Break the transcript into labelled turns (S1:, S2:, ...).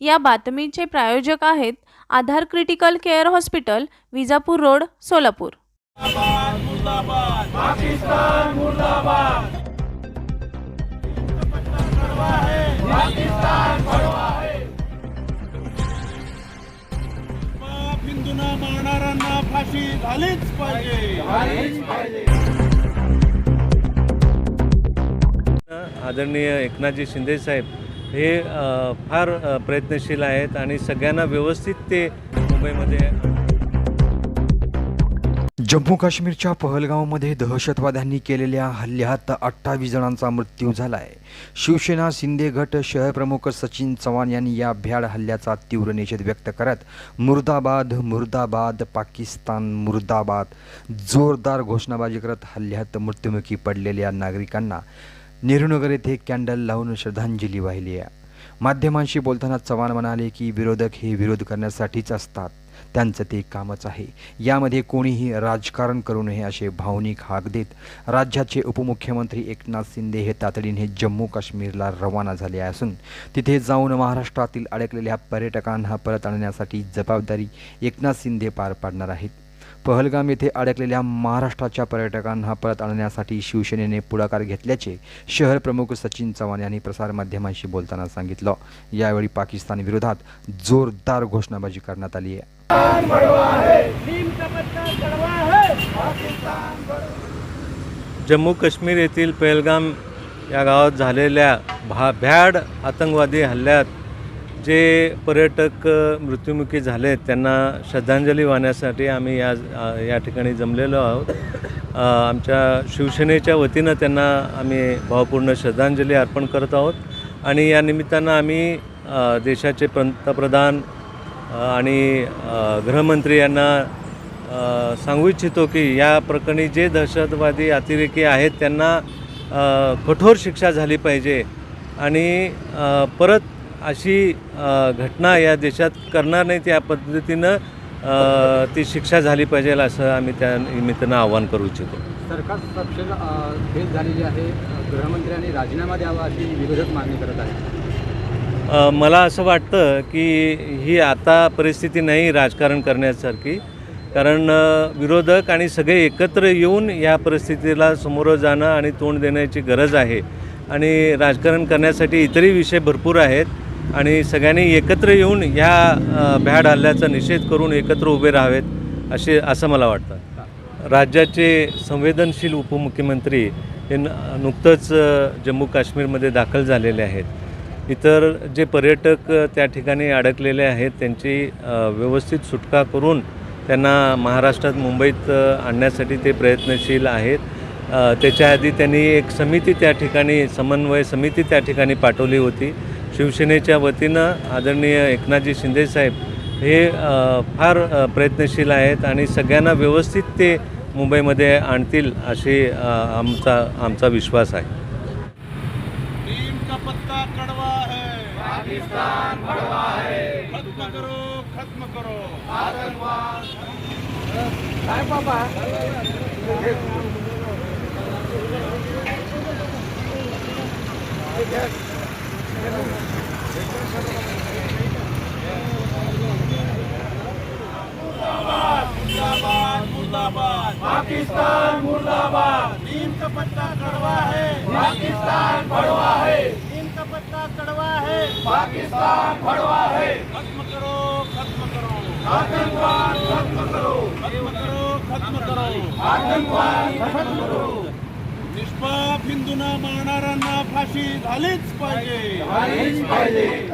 S1: या बातमीचे प्रायोजक आहेत Aadhaar critical care hospital Vijapur road Solapur.
S2: मारणाऱ्यांना फाशी झालीच पाहिजे
S3: आदरणीय एकनाथजी शिंदेसाहेब हे फार प्रयत्नशील आहेत आणि सगळ्यांना व्यवस्थित ते मुंबईमध्ये
S4: जम्मू काश्मीरच्या पहलगावमध्ये दहशतवाद्यांनी केलेल्या हल्ल्यात अठ्ठावीस जणांचा मृत्यू झाला आहे शिवसेना शिंदे गट शहरप्रमुख सचिन चव्हाण यांनी या भ्याड हल्ल्याचा तीव्र निषेध व्यक्त करत मुर्दाबाद मुर्दाबाद पाकिस्तान मुर्दाबाद जोरदार घोषणाबाजी करत हल्ल्यात मृत्युमुखी पडलेल्या नागरिकांना नेहरूनगर येथे कॅन्डल लावून श्रद्धांजली वाहिली आहे. माध्यमांशी बोलताना चव्हाण म्हणाले की विरोधक हे विरोध करण्यासाठीच असतात. त्यांचं ते कामच आहे. यामध्ये कोणीही राजकारण करू नये असे भावनिक हाक देत राज्याचे उपमुख्यमंत्री एकनाथ शिंदे हे तातडीने जम्मू काश्मीरला रवाना झाले असून तिथे जाऊन महाराष्ट्रातील अडकलेल्या पर्यटकांना परत आणण्यासाठी जबाबदारी एकनाथ शिंदे पार पाडणार आहेत. पहलगाम येथे अडकलेल्या महाराष्ट्राच्या पर्यटकांना परत आणण्यासाठी शिवसेनेने पुढाकार घेतल्याचे शहर प्रमुख सचिन चव्हाण यांनी प्रसारमाध्यमांशी बोलताना सांगितलं. यावेळी पाकिस्तान विरोधात जोरदार घोषणाबाजी करण्यात आली आहे.
S3: जम्मू काश्मीर येथील पहलगाम या गावात झालेल्या भा भ्याड आतंकवादी हल्ल्यात जे पर्यटक अ, मृत्युमुखी झालेत त्यांना श्रद्धांजली वाहण्यासाठी आम्ही या या ठिकाणी जमलेलो आहोत. आमच्या शिवसेनेच्या वतीनं त्यांना आम्ही भावपूर्ण श्रद्धांजली अर्पण करत आहोत. आणि या निमित्तानं आम्ही देशाचे पंतप्रधान आणि गृहमंत्री यांना सांगू इच्छितो की या प्रकरणी जे दहशतवादी अतिरेकी आहेत त्यांना कठोर शिक्षा झाली पाहिजे. आणि परत अशी घटना या देशात करणार नाही त्या पद्धतीनं ती शिक्षा झाली पाहिजे असं आम्ही त्या निमित्तानं आवाहन करू इच्छितो.
S5: सरकार फेल झालेली आहे. गृहमंत्र्यांनी राजीनामा द्यावा अशी विरोधक मागणी करत आहे
S3: मला असं वाटतं की ही आता परिस्थिती नाही राजकारण करण्यासारखी. कारण विरोधक आणि सगळे एकत्र येऊन या परिस्थितीला समोरं जाणं आणि तोंड देण्याची गरज आहे. आणि राजकारण करण्यासाठी इतरही विषय भरपूर आहेत. आणि सगळ्यांनी एकत्र येऊन ह्या भ्याड हल्ल्याचा निषेध करून एकत्र उभे राहावेत असे असं मला वाटतं. राज्याचे संवेदनशील उपमुख्यमंत्री हे न नुकतंच जम्मू काश्मीरमध्ये दाखल झालेले आहेत. इतर जे पर्यटक त्या ठिकाणी अडकलेले आहेत त्यांची व्यवस्थित सुटका करून त्यांना महाराष्ट्रात मुंबईत आणण्यासाठी ते प्रयत्नशील आहेत. त्याच्या आधी त्यांनी एक समिती त्या ठिकाणी समन्वय समिती त्या ठिकाणी पाठवली होती. शिवसेनेच्या वतीनं आदरणीय एकनाथजी शिंदेसाहेब हे फार प्रयत्नशील आहेत आणि सगळ्यांना व्यवस्थित ते मुंबईमध्ये आणतील अशी अ, आमचा आमचा विश्वास आहे.
S2: नीम मुर्दाबाद पाकिस्तान मुर्दाबाद. नीम का पत्ता कड़वा है. पाकिस्तान बड़वा है. नीम का पत्ता कड़वा है. पाकिस्तान बड़वा है. खत्म करो खत्म करो. आतंकवाद खत्म करो. खत्म करो खत्म करो. आतंकवाद खत्म करो. निष्पाप हिंदूंना मारणाऱ्यांना फाशी झालीच पाहिजे.